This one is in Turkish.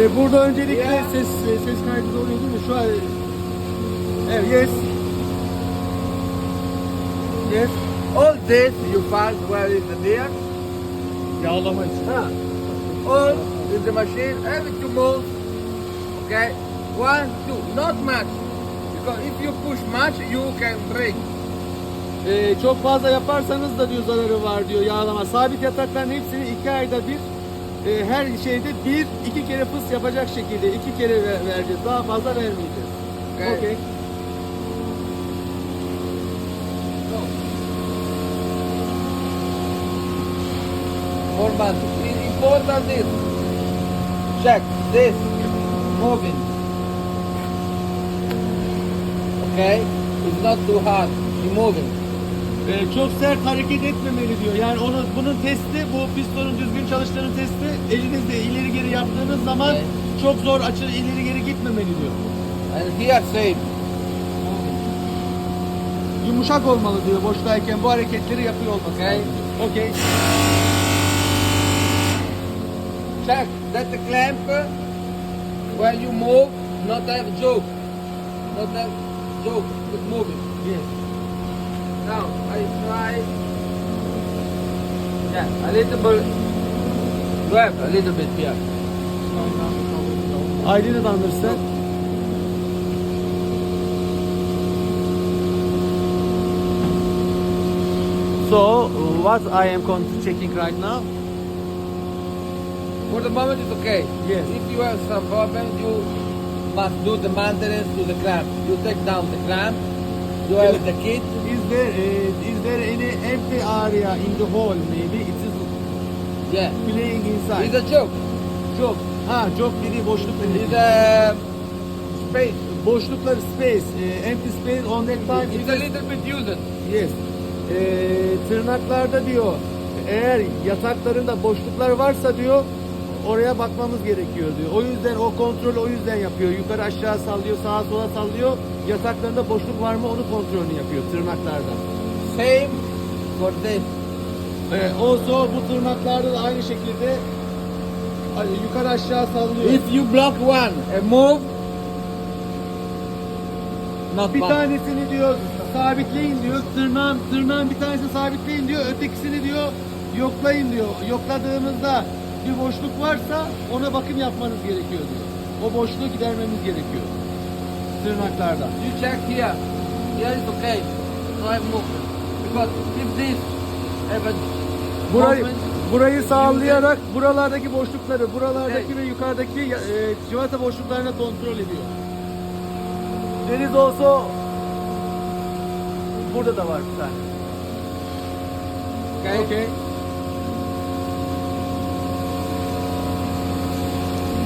E, Burada öncelikle Yeah. ses ses kaydı oluyor değil mi? Şu an Evet, yes. Yes. All this you find where is the deer. Yağlama için. Huh. All is the machine, every two moves. Okay? One, two, not much. Because if you push much, you can break. Ee, çok fazla yaparsanız da diyor zararı var diyor yağlama. Sabit yatakların hepsini iki ayda bir e, her şeyde bir iki kere fıs yapacak şekilde iki kere ver- vereceğiz. Daha fazla vermeyeceğiz. Okay. Okey. Four months. It's important this. Check this moving. Okay? It's not too hard. It's moving. Ee, çok sert hareket etmemeli diyor. Yani onu bunun testi bu pistonun düzgün çalıştığının testi elinizle ileri geri yaptığınız zaman Evet. çok zor açı ileri geri gitmemeli diyor. And here same. Yumuşak olmalı diyor boştayken bu hareketleri yapıyor olması. Okey. lazım. Okey. Check that the clamp uh, when you move, not have joke. Not have joke. It's moving. Yes. Now I try. Yeah, a little bit. Grab a little bit here. I didn't understand. So, what I am checking right now? For the moment it's okay. Yes. If you have some problem, you must do the maintenance to the clamp. You take down the clamp. You have the kit. Is there uh, is there any empty area in the hole? Maybe it is Yeah. playing inside. It's a joke. Job. Ha, job dediği boşluk It's dediği. a space. Boşluklar space, eh, empty space on that time. It's a little bit used. Yes. Ee, tırnaklarda diyor eğer yataklarında boşluklar varsa diyor oraya bakmamız gerekiyor diyor. O yüzden o kontrolü o yüzden yapıyor. Yukarı aşağı sallıyor, sağa sola sallıyor. Yataklarında boşluk var mı onu kontrolünü yapıyor tırnaklarda. Same for this. Ee, also bu tırnaklarda da aynı şekilde yukarı aşağı sallıyor. If you block one and move, not bir tanesini diyor sabitleyin diyor. Tırnağın, tırnağın bir tanesini sabitleyin diyor. Ötekisini diyor yoklayın diyor. Yokladığımızda bir boşluk varsa ona bakım yapmanız gerekiyor diyor. O boşluğu gidermemiz gerekiyor. Tırnaklarda. You check here. Here is okay. Try movement. Because if this have a Burayı, burayı sağlayarak buralardaki boşlukları, buralardaki ve yukarıdaki e, civata boşluklarını kontrol ediyor. Deniz olsa burada da var bir tane. okay? Okay.